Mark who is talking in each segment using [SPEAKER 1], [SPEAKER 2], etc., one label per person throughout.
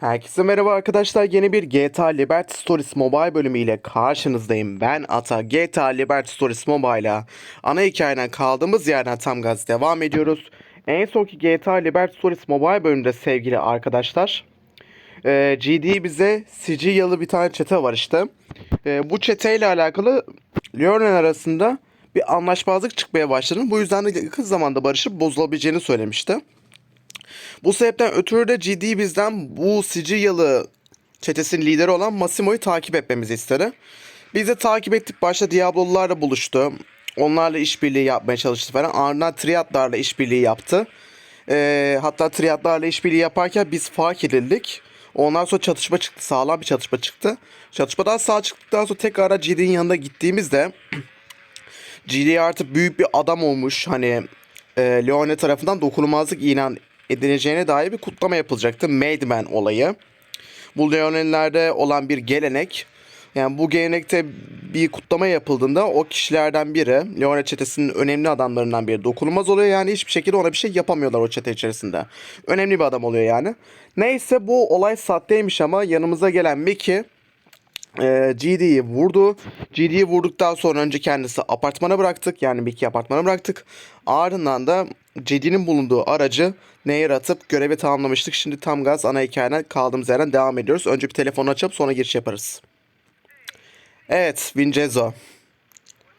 [SPEAKER 1] Herkese merhaba arkadaşlar. Yeni bir GTA Liberty Stories Mobile bölümüyle karşınızdayım. Ben Ata. GTA Liberty Stories Mobile'a ana hikayeden kaldığımız yerden tam gaz devam ediyoruz. En sonki GTA Liberty Stories Mobile bölümünde sevgili arkadaşlar. e, GD bize Sicilyalı bir tane çete var işte. E, bu çeteyle alakalı Lionel arasında bir anlaşmazlık çıkmaya başladı. Bu yüzden de yakın zamanda barışıp bozulabileceğini söylemişti. Bu sebepten ötürü de ciddi bizden bu Sicilyalı çetesinin lideri olan Massimo'yu takip etmemizi istedi. Biz de takip ettik. Başta Diablo'lularla buluştu. Onlarla işbirliği yapmaya çalıştı falan. Ardından Triadlarla işbirliği yaptı. Ee, hatta Triadlarla işbirliği yaparken biz fark edildik. Ondan sonra çatışma çıktı. Sağlam bir çatışma çıktı. Çatışmadan sağ çıktıktan sonra tekrar GD'nin yanına gittiğimizde GD artık büyük bir adam olmuş. Hani e, Leone tarafından dokunulmazlık ilan edileceğine dair bir kutlama yapılacaktı. Madman olayı. Bu Leonelilerde olan bir gelenek. Yani bu gelenekte bir kutlama yapıldığında o kişilerden biri, Leone çetesinin önemli adamlarından biri dokunulmaz oluyor. Yani hiçbir şekilde ona bir şey yapamıyorlar o çete içerisinde. Önemli bir adam oluyor yani. Neyse bu olay sahteymiş ama yanımıza gelen Mickey e, GD'yi vurdu. GD'yi vurduktan sonra önce kendisi apartmana bıraktık. Yani Mickey apartmana bıraktık. Ardından da GD'nin bulunduğu aracı nehir atıp görevi tamamlamıştık. Şimdi tam gaz ana hikayene kaldığımız yerden devam ediyoruz. Önce bir telefonu açıp sonra giriş yaparız. Evet Vincenzo.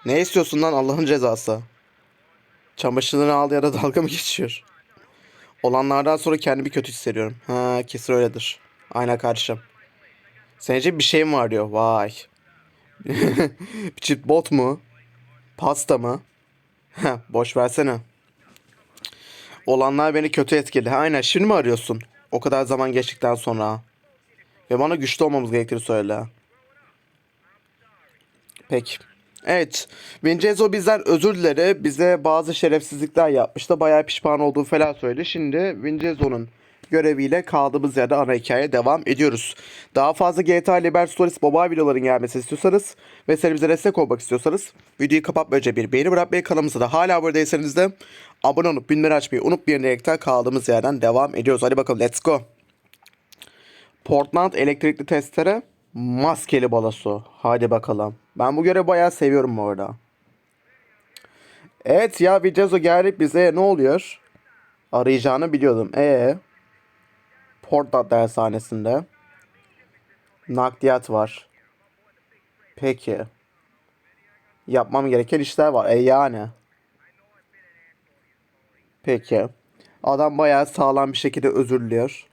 [SPEAKER 1] Ne istiyorsun lan Allah'ın cezası? Çamaşırını aldı ya da dalga mı geçiyor? Olanlardan sonra kendimi kötü hissediyorum. Ha kesin öyledir. Aynen kardeşim. Sence bir şey mi var diyor. Vay. bir çift bot mu? Pasta mı? Boş versene. Olanlar beni kötü etkiledi. Aynen şimdi mi arıyorsun? O kadar zaman geçtikten sonra. Ve bana güçlü olmamız gerektiğini söyle. Peki. Evet. Vincenzo bizden özür dileri. Bize bazı şerefsizlikler yapmıştı. Bayağı pişman olduğu falan söyledi. Şimdi Vincenzo'nun göreviyle kaldığımız yerde ana hikayeye devam ediyoruz. Daha fazla GTA Liberty Stories mobile videoların gelmesini istiyorsanız ve serimize destek olmak istiyorsanız videoyu kapatmadan önce bir beğeni bırakmayı kanalımıza da hala abone değilseniz de abone olup bildirimleri açmayı unutmayın diyerekten kaldığımız yerden devam ediyoruz. Hadi bakalım let's go. Portland elektrikli testere maskeli balosu. Hadi bakalım. Ben bu görevi bayağı seviyorum bu arada. Evet ya Vincenzo gelip bize ne oluyor? Arayacağını biliyordum. E Portland dershanesinde. Nakliyat var. Peki. Yapmam gereken işler var. E yani. Peki. Adam bayağı sağlam bir şekilde özür diliyor.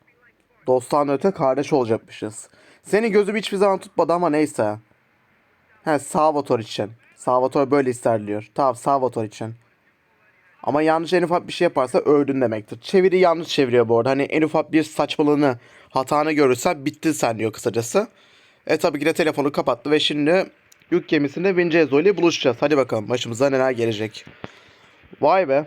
[SPEAKER 1] Dosttan öte kardeş olacakmışız. Seni gözüm hiçbir zaman tutmadı ama neyse. He Salvatore için. Salvatore böyle ister diyor. Tamam Salvatore için. Ama yanlış en ufak bir şey yaparsa öldün demektir. Çeviri yanlış çeviriyor bu arada. Hani en ufak bir saçmalığını, hatanı görürsen bittin sen diyor kısacası. E tabii ki de telefonu kapattı ve şimdi yük gemisinde Vincenzo ile buluşacağız. Hadi bakalım başımıza neler gelecek. Vay be.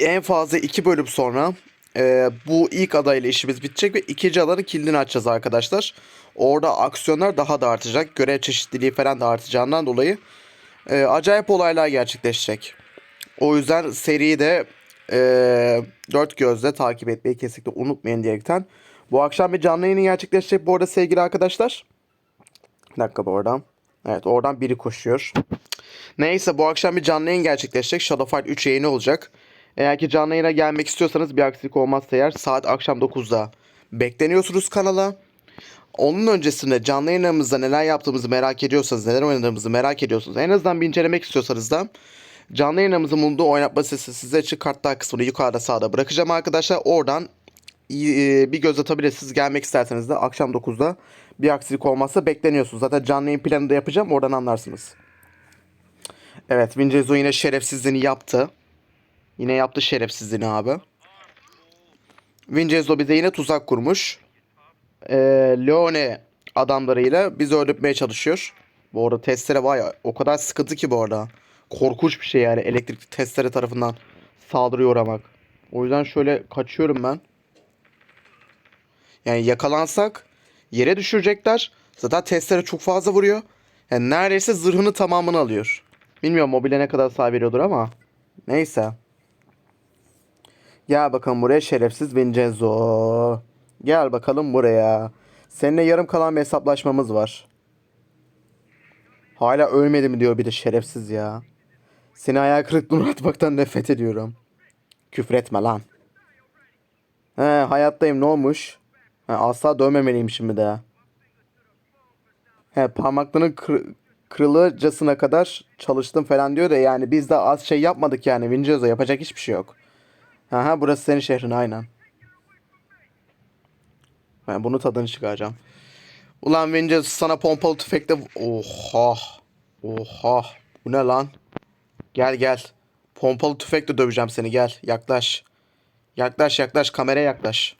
[SPEAKER 1] En fazla iki bölüm sonra e, bu ilk adayla işimiz bitecek ve ikinci adanın kilidini açacağız arkadaşlar. Orada aksiyonlar daha da artacak. Görev çeşitliliği falan da artacağından dolayı e, acayip olaylar gerçekleşecek. O yüzden seriyi de e, dört gözle takip etmeyi kesinlikle unutmayın diyerekten. Bu akşam bir canlı yayını gerçekleşecek bu arada sevgili arkadaşlar. Bir dakika bu arada. Evet oradan biri koşuyor. Neyse bu akşam bir canlı yayın gerçekleşecek. Shadowfight 3 yayını olacak. Eğer ki canlı yayına gelmek istiyorsanız bir aksilik olmazsa eğer saat akşam 9'da bekleniyorsunuz kanala. Onun öncesinde canlı yayınlarımızda neler yaptığımızı merak ediyorsanız, neler oynadığımızı merak ediyorsanız, en azından bir incelemek istiyorsanız da canlı yayınlarımızın bulunduğu oynatma sitesi size için kartlar kısmını yukarıda sağda bırakacağım arkadaşlar. Oradan e, bir göz atabilirsiniz. Gelmek isterseniz de akşam 9'da bir aksilik olmazsa bekleniyorsunuz. Zaten canlı yayın planını da yapacağım. Oradan anlarsınız. Evet Vincenzo yine şerefsizliğini yaptı. Yine yaptı şerefsizliğini abi. Vincenzo bize yine tuzak kurmuş. Ee, Leone adamlarıyla bizi öldürmeye çalışıyor. Bu arada testere var ya o kadar sıkıntı ki bu arada. Korkunç bir şey yani elektrikli testere tarafından saldırıya uğramak. O yüzden şöyle kaçıyorum ben. Yani yakalansak yere düşürecekler. Zaten testere çok fazla vuruyor. Yani neredeyse zırhını tamamını alıyor. Bilmiyorum mobile ne kadar sağ veriyordur ama. Neyse. Gel bakalım buraya şerefsiz Vincenzo. Gel bakalım buraya. Seninle yarım kalan bir hesaplaşmamız var. Hala ölmedi mi diyor bir de şerefsiz ya. Seni ayağa kırıklığına uğratmaktan nefret ediyorum. Küfretme lan. He hayattayım ne olmuş? He, asla dövmemeliyim şimdi de. He parmaklarının kır, kırılırcasına kadar çalıştım falan diyor da yani biz de az şey yapmadık yani Vincenzo yapacak hiçbir şey yok. Aha burası senin şehrin aynen. Ben bunu tadını çıkaracağım. Ulan Vincenzo sana pompalı tüfekle... Oha. Oha. Bu ne lan? Gel gel. Pompalı tüfekle döveceğim seni gel. Yaklaş. Yaklaş yaklaş kameraya yaklaş.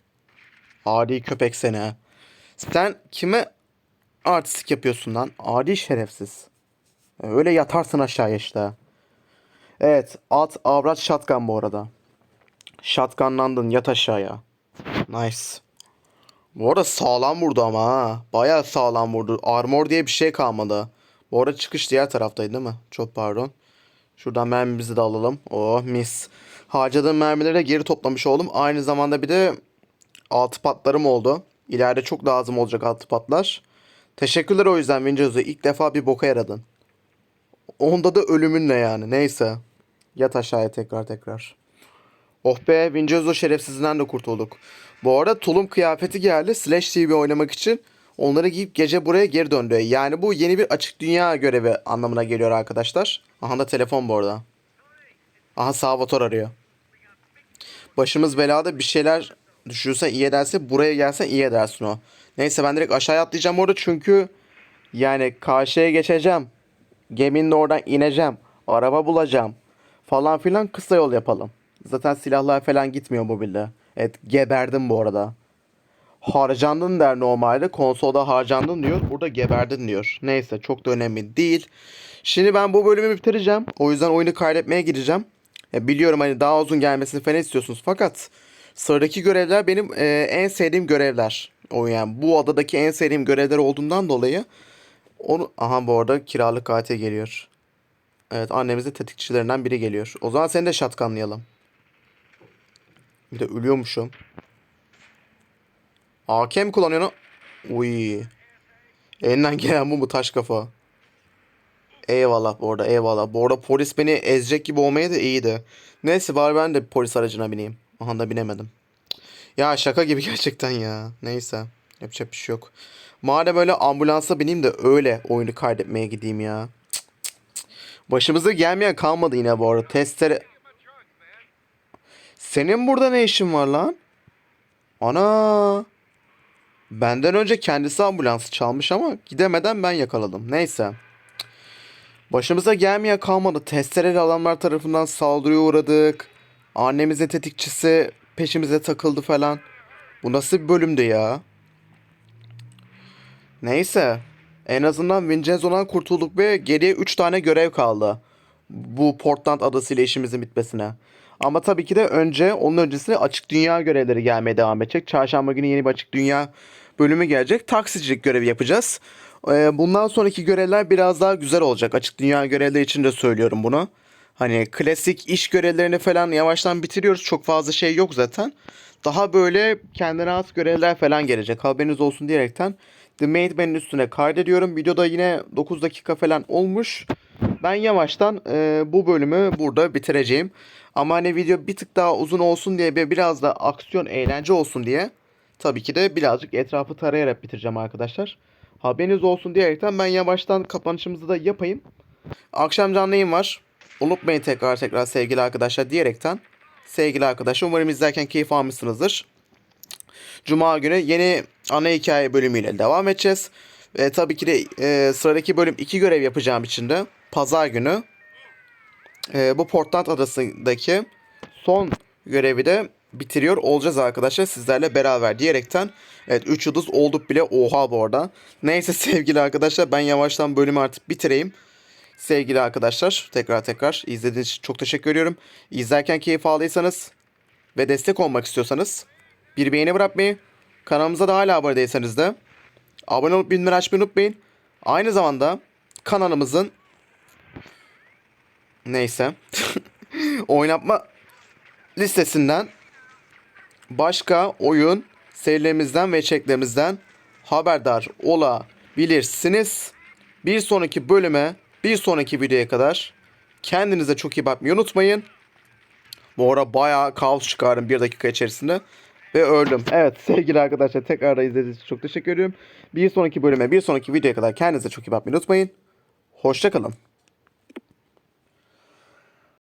[SPEAKER 1] Adi köpek seni ha. Sen kime artistik yapıyorsun lan? Adi şerefsiz. Öyle yatarsın aşağıya işte. Evet. At avrat shotgun bu arada. Shotgunlandın yat aşağıya. Nice. Bu arada sağlam vurdu ama ha. Bayağı sağlam vurdu. Armor diye bir şey kalmadı. Bu arada çıkış diğer taraftaydı değil mi? Çok pardon. Şuradan mermimizi de alalım. Oh mis. Harcadığım mermileri geri toplamış oldum. Aynı zamanda bir de altı patlarım oldu. İleride çok lazım olacak altı patlar. Teşekkürler o yüzden Vincenzo. İlk defa bir boka yaradın. Onda da ölümün ne yani. Neyse. Yat aşağıya tekrar tekrar. Oh be Vincenzo şerefsizinden de kurtulduk. Bu arada tulum kıyafeti geldi Slash TV oynamak için. Onları giyip gece buraya geri döndü. Yani bu yeni bir açık dünya görevi anlamına geliyor arkadaşlar. Aha da telefon bu arada. Aha Salvatore arıyor. Başımız belada bir şeyler düşürürse iyi ederse buraya gelsen iyi edersin o. Neyse ben direkt aşağıya atlayacağım orada çünkü yani karşıya geçeceğim. Geminin oradan ineceğim. Araba bulacağım. Falan filan kısa yol yapalım. Zaten silahlar falan gitmiyor mobilde. Evet geberdim bu arada. Harcandın der normalde. Konsolda harcandın diyor. Burada geberdin diyor. Neyse çok da önemli değil. Şimdi ben bu bölümü bitireceğim. O yüzden oyunu kaydetmeye gideceğim. Ya biliyorum hani daha uzun gelmesini falan istiyorsunuz. Fakat sıradaki görevler benim e, en sevdiğim görevler. O yani bu adadaki en sevdiğim görevler olduğundan dolayı onu aha bu arada kiralık katil geliyor. Evet annemizin tetikçilerinden biri geliyor. O zaman seni de şatkanlayalım. Bir de ölüyormuşum. AK mi kullanıyorsun? Uy. Elinden gelen bu mu taş kafa? Eyvallah bu arada eyvallah. Bu arada polis beni ezecek gibi olmaya da iyiydi. Neyse bari ben de polis aracına bineyim. Aha da binemedim. Ya şaka gibi gerçekten ya. Neyse. Yapacak bir şey yok. Madem öyle ambulansa bineyim de öyle oyunu kaydetmeye gideyim ya. Cık cık. Başımıza gelmeyen kalmadı yine bu arada. Testere... Senin burada ne işin var lan? Ana. Benden önce kendisi ambulansı çalmış ama gidemeden ben yakaladım. Neyse. Başımıza gelmeye kalmadı. Testereli adamlar tarafından saldırıya uğradık. Annemizin tetikçisi peşimize takıldı falan. Bu nasıl bir bölümdü ya? Neyse. En azından Vincenzo'dan kurtulduk ve geriye 3 tane görev kaldı. Bu Portland adası ile işimizin bitmesine. Ama tabii ki de önce onun öncesinde açık dünya görevleri gelmeye devam edecek. Çarşamba günü yeni bir açık dünya bölümü gelecek. Taksicilik görevi yapacağız. Ee, bundan sonraki görevler biraz daha güzel olacak. Açık dünya görevleri için de söylüyorum bunu. Hani klasik iş görevlerini falan yavaştan bitiriyoruz. Çok fazla şey yok zaten. Daha böyle kendine has görevler falan gelecek. Haberiniz olsun diyerekten The Maidman'in üstüne kaydediyorum. Videoda yine 9 dakika falan olmuş. Ben yavaştan e, bu bölümü burada bitireceğim. Ama hani video bir tık daha uzun olsun diye ve biraz da aksiyon eğlence olsun diye tabii ki de birazcık etrafı tarayarak bitireceğim arkadaşlar. Haberiniz olsun diyerekten ben yavaştan kapanışımızı da yapayım. Akşam canlı yayın var. Unutmayın tekrar tekrar sevgili arkadaşlar diyerekten. Sevgili arkadaşlar umarım izlerken keyif almışsınızdır. Cuma günü yeni ana hikaye bölümüyle devam edeceğiz. Ve tabii ki de e, sıradaki bölüm iki görev yapacağım için de pazar günü e, bu Portland adasındaki son görevi de bitiriyor olacağız arkadaşlar sizlerle beraber diyerekten. Evet 3 yıldız olduk bile oha bu arada. Neyse sevgili arkadaşlar ben yavaştan bölümü artık bitireyim. Sevgili arkadaşlar tekrar tekrar izlediğiniz için çok teşekkür ediyorum. İzlerken keyif aldıysanız ve destek olmak istiyorsanız bir beğeni bırakmayı, kanalımıza da hala abone değilseniz de abone olup bildirimleri açmayı unutmayın. Aynı zamanda kanalımızın neyse oynatma listesinden başka oyun serilerimizden ve içeriklerimizden haberdar olabilirsiniz. Bir sonraki bölüme, bir sonraki videoya kadar kendinize çok iyi bakmayı unutmayın. Bu ara bayağı kaos çıkardım bir dakika içerisinde. Ve öldüm. Evet sevgili arkadaşlar tekrar izlediğiniz için çok teşekkür ediyorum. Bir sonraki bölüme, bir sonraki videoya kadar kendinize çok iyi bakmayı unutmayın. Hoşçakalın.